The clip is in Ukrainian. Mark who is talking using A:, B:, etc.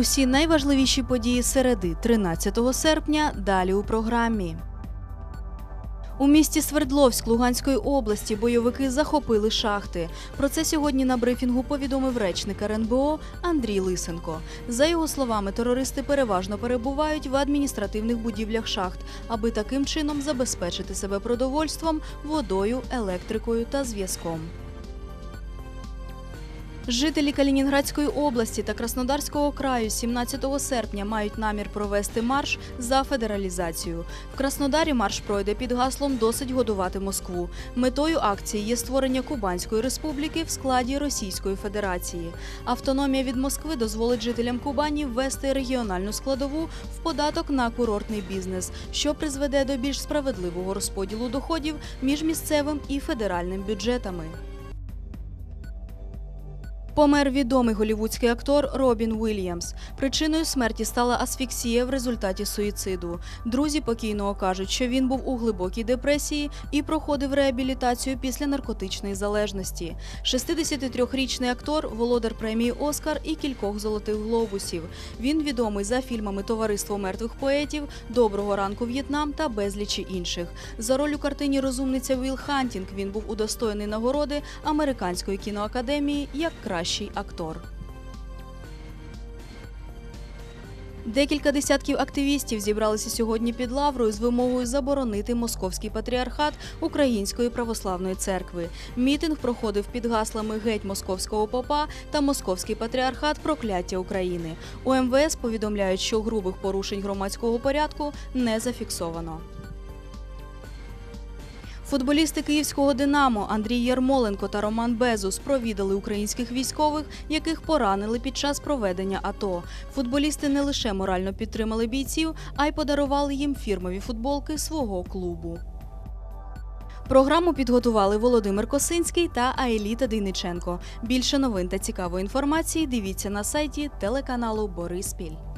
A: Усі найважливіші події середи 13 серпня далі у програмі. У місті Свердловськ Луганської області бойовики захопили шахти. Про це сьогодні на брифінгу повідомив речник РНБО Андрій Лисенко. За його словами, терористи переважно перебувають в адміністративних будівлях шахт, аби таким чином забезпечити себе продовольством, водою, електрикою та зв'язком. Жителі Калінінградської області та Краснодарського краю 17 серпня мають намір провести марш за федералізацію. В Краснодарі марш пройде під гаслом Досить годувати Москву. Метою акції є створення Кубанської республіки в складі Російської Федерації. Автономія від Москви дозволить жителям Кубані ввести регіональну складову в податок на курортний бізнес, що призведе до більш справедливого розподілу доходів між місцевим і федеральним бюджетами. Помер відомий голівудський актор Робін Уільямс. Причиною смерті стала асфіксія в результаті суїциду. Друзі покійного кажуть, що він був у глибокій депресії і проходив реабілітацію після наркотичної залежності. 63-річний актор, володар премії Оскар і кількох золотих глобусів. Він відомий за фільмами Товариство мертвих поетів, Доброго ранку В'єтнам та безлічі інших. За роль у картині Розумниця Вілл Хантінг він був удостоєний нагороди Американської кіноакадемії як кращий актор. Декілька десятків активістів зібралися сьогодні під лаврою з вимогою заборонити московський патріархат Української православної церкви. Мітинг проходив під гаслами Геть московського попа та Московський патріархат прокляття України. У МВС повідомляють, що грубих порушень громадського порядку не зафіксовано. Футболісти київського Динамо Андрій Ярмоленко та Роман Безус провідали українських військових, яких поранили під час проведення АТО. Футболісти не лише морально підтримали бійців, а й подарували їм фірмові футболки свого клубу. Програму підготували Володимир Косинський та Аеліта Дейниченко. Більше новин та цікавої інформації дивіться на сайті телеканалу Бориспіль.